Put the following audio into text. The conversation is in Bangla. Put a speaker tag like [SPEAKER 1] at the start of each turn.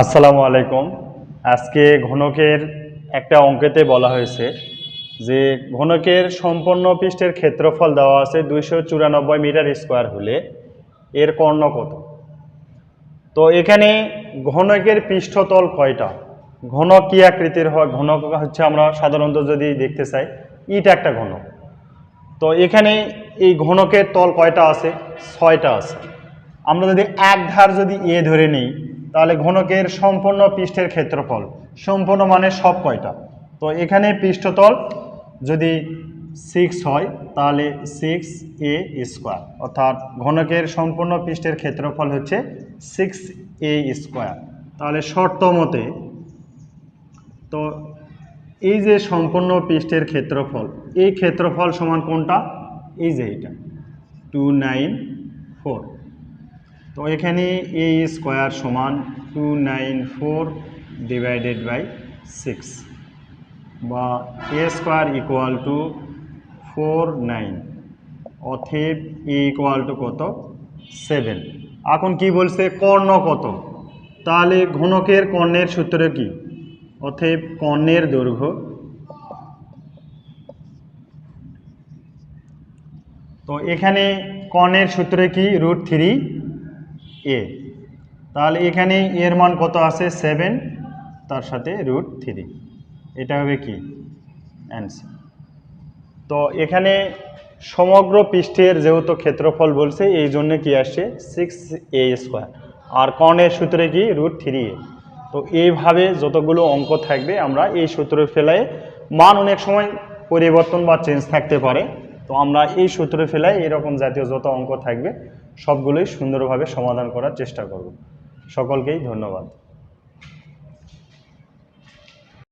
[SPEAKER 1] আসসালামু আলাইকুম। আজকে ঘনকের একটা অঙ্কেতে বলা হয়েছে যে ঘনকের সম্পন্ন পৃষ্ঠের ক্ষেত্রফল দেওয়া আছে দুইশো চুরানব্বই মিটার স্কোয়ার হলে। এর কর্ণ কত? তো এখানে ঘনকের পৃষ্ঠতল কয়টা? ঘনক কি আকৃতির হয়? ঘনক হচ্ছে আমরা সাধারণত যদি দেখতে চাই, ইট একটা ঘনক। তো এখানে এই ঘনকের তল কয়টা আছে? ছয়টা আছে। আমরা যদি এক ধার যদি এ ধরে নিই তাহলে ঘনকের সম্পূর্ণ পৃষ্ঠের ক্ষেত্রফল। সম্পূর্ণ মানে সব কয়টা? তো এখানে পৃষ্ঠতল যদি সিক্স হয়, তাহলে সিক্স এ স্কোয়ার অর্থাৎ ঘনকের সম্পূর্ণ পৃষ্ঠের ক্ষেত্রফল হচ্ছে সিক্স এ স্কোয়ার তাহলে শর্ত মতে, তো এই যে সম্পূর্ণ পৃষ্ঠের ক্ষেত্রফল, এই ক্ষেত্রফল সমান কোনটা? এই যে এটা। টু নাইন ফোর তো এখানে এ স্কোয়ার সমান two nine four divided by six বা A square equal to four nine অথেব A equal to কত? সেভেন এখন কি বলছে? কর্ণ কত? তাহলে ঘনকের কর্ণের সূত্র কি? অথেব কর্ণের দৈর্ঘ্য তো এখানে কর্ণের সূত্রে কি? রুট থ্রি এ তাহলে এখানে এর মান কত আছে? সেভেন তার সাথে রুট থ্রি এটা হবে কি? অ্যান্সার তো এখানে সমগ্র পৃষ্ঠের যেহেতু ক্ষেত্রফল বলছে, এই জন্য কি আসছে? সিক্স এ স্কোয়ার আর কর্ণের সূত্রে কি? রুট থ্রি এ তো এইভাবে যতগুলো অঙ্ক থাকবে, আমরা এই সূত্রে ফেলায় মান অনেক সময় পরিবর্তন বা চেঞ্জ থাকতে পারে। তো আমরা এই সূত্রে ফেলায় এরকম জাতীয় যত অঙ্ক থাকবে সবগুলোই সুন্দরভাবে সমাধান করার চেষ্টা করব। সকলকেই ধন্যবাদ।